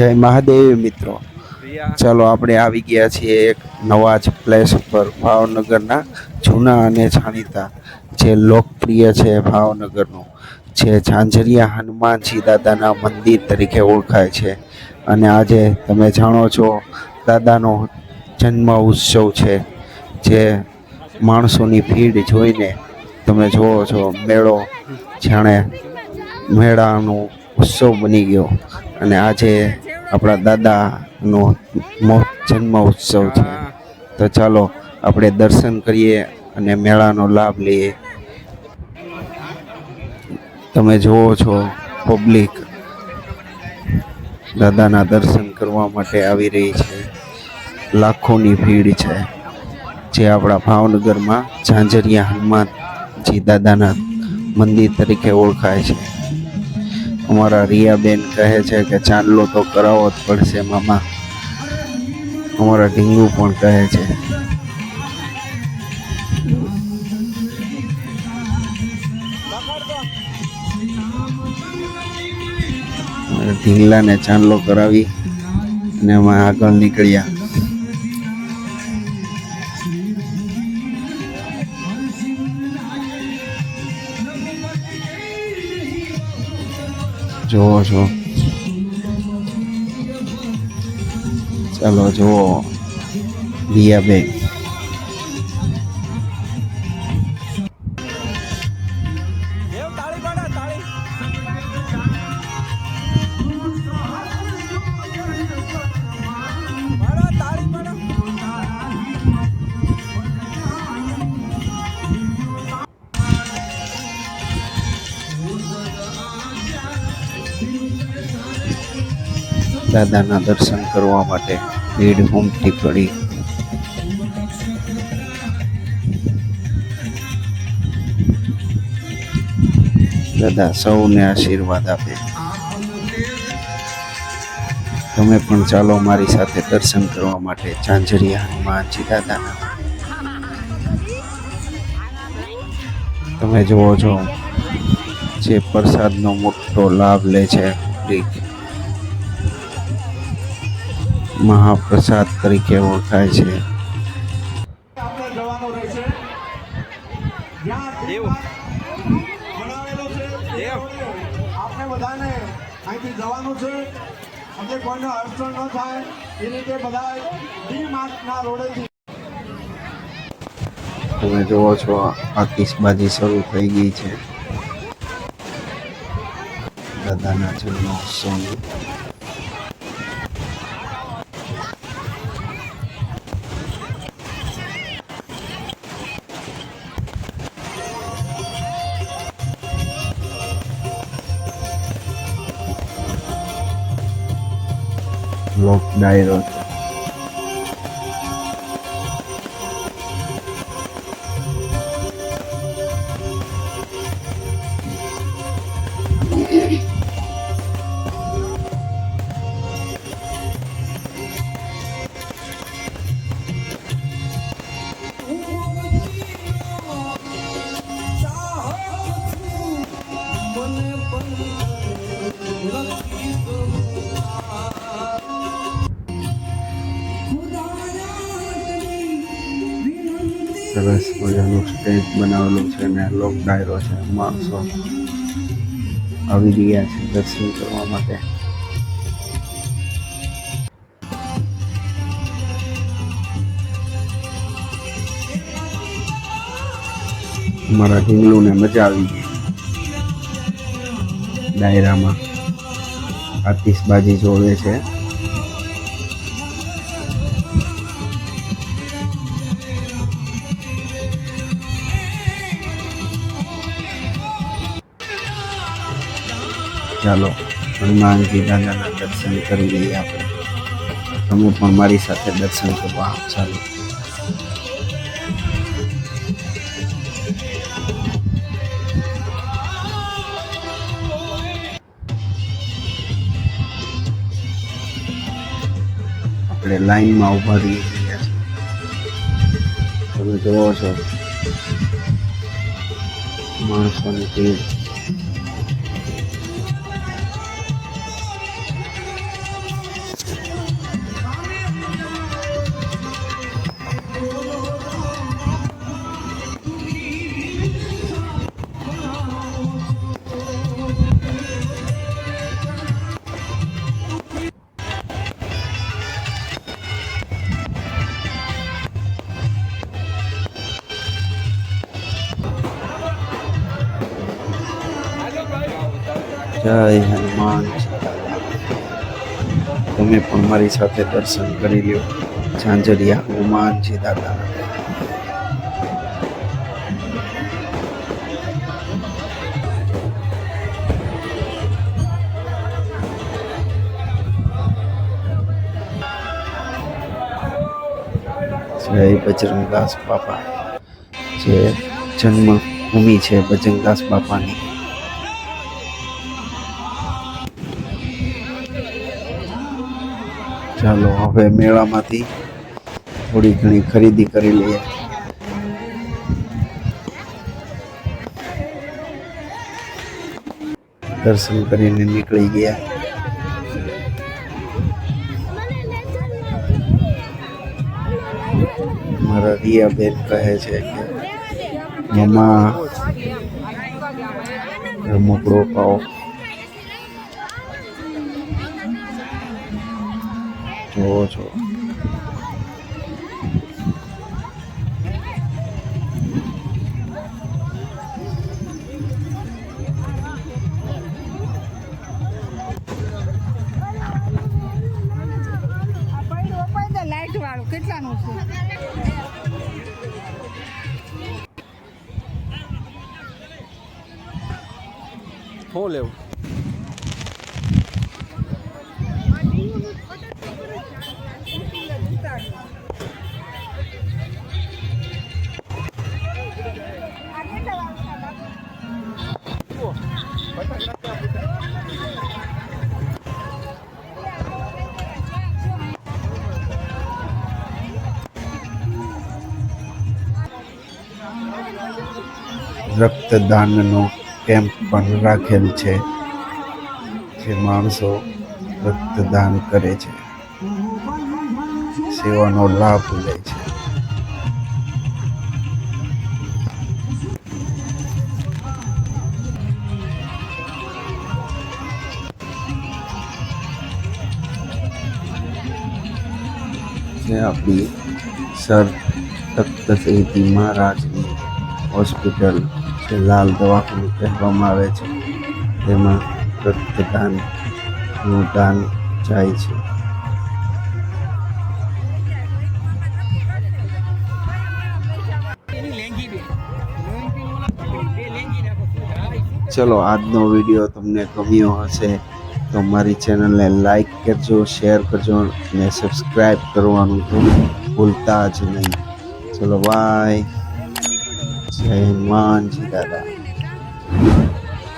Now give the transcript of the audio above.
જય મહાદેવ મિત્રો. ચાલો આપણે આવી ગયા છીએ એક નવા જ પ્લેસ પર ભાવનગરના જૂના અને જાણીતા જે લોકપ્રિય છે ભાવનગરનું જે ઝાંઝરિયા હનુમાનજી દાદાના મંદિર તરીકે ઓળખાય છે. અને આજે તમે જાણો છો દાદાનો જન્મ ઉત્સવ છે જે માણસોની ભીડ જોઈને તમે જુઓ છો મેળો જાણે મેળાનો ઉત્સવ બની ગયો. અને આજે આપણા દાદાનો મોત જન્મ ઉત્સવ છે. તો ચાલો આપણે દર્શન કરીએ અને મેળાનો લાભ લઈએ. તમે જુઓ છો પબ્લિક દાદાના દર્શન કરવા માટે આવી રહી છે. લાખોની ભીડ છે. જે આપણા ભાવનગરમાં ઝાંઝરિયા હનુમાનજી દાદાના મંદિર તરીકે ઓળખાય છે. અમારા રિયાબેન કહે છે કે ચાંદલો તો કરાવવો જ પડશે, મામા. અમારા ઢીંગુ પણ કહે છે. ઢીંગલાને ચાંદલો કરાવી અને અમે આગળ નીકળ્યા. જોવો છો ચાલો જુઓ. રિયાબેન દાદાના દર્શન કરવા માટે ભીડ ઉમટી પડી. દાદા સૌને આશીર્વાદ આપે. તમે પણ ચાલો મારી સાથે દર્શન કરવા માટે ઝાંઝરિયા હનુમાનજી દાદાના. તમે જુઓ છો, જે પ્રસાદનો મોટો લાભ લે છે. મહાપ્રસાદ તરીકે ઓળખાય છે. આપણે બધાને અહીંથી જવાનું છે. એટલે કોઈને અડચણ ન થાય. એ રીતે બધા ડી રોડેથી તમે જુઓ છો આતિશબાજી શરૂ થઈ ગઈ છે. દાદાના જન્મોત્સવની. લોક ડાયરો સરસ મજાનું સ્ટેજ બનાવેલું છે અને લોક ડાયરો છે, માણસો આવી રહ્યા છે દર્શન કરવા માટે. મારા ઢીંગલુને મજા આવી ગઈ. ડાયરામાં આતિશબાજી જોવે છે. ચાલો હનુમાનજી દાદાના દર્શન કરી લઈએ આપણે. તમે પણ મારી સાથે દર્શન કરવા ચાલો. આપણે લાઈનમાં ઊભા રહીએ તમે જોવો છો, માણસોની ભીડ. જય હનુમાન. તમે પણ મારી સાથે દર્શન કરી લ્યો. ઝાંઝરિયા, હનુમાનજી દાદાના જય બજરંગદાસ બાપા. જે જન્મભૂમિ છે બજરંગદાસ બાપાની. ચાલો, હવે મેળામાંથી થોડી ઘણી ખરીદી કરી લઈએ. દર્શન કરીને નીકળી ગયા. મારા રિયાબેન કહે છે કે, મમ્મા રમકડો પાઓ જોવો છો કેટલાનું છે. શું લેવું? રક્તદાનનો કેમ્પ પણ રાખેલ છે, જે માણસો રક્તદાન કરે છે, સેવાનો લાભ લે છે. આપણી સર તખ્ત મહારાજની હોસ્પિટલ જે લાલ દવાખાનું કહેવામાં આવે છે. તેમાં રક્તદાનનું દાન જાય છે. ચલો, આજનો વીડિયો તમને ગમ્યો હશે તો મારી ચેનલને લાઈક કરજો, શેર કરજો અને સબસ્ક્રાઈબ કરવાનું તો ભૂલતા જ નહીં. ચલો, બાય. જય હનુમાનજી દાદા.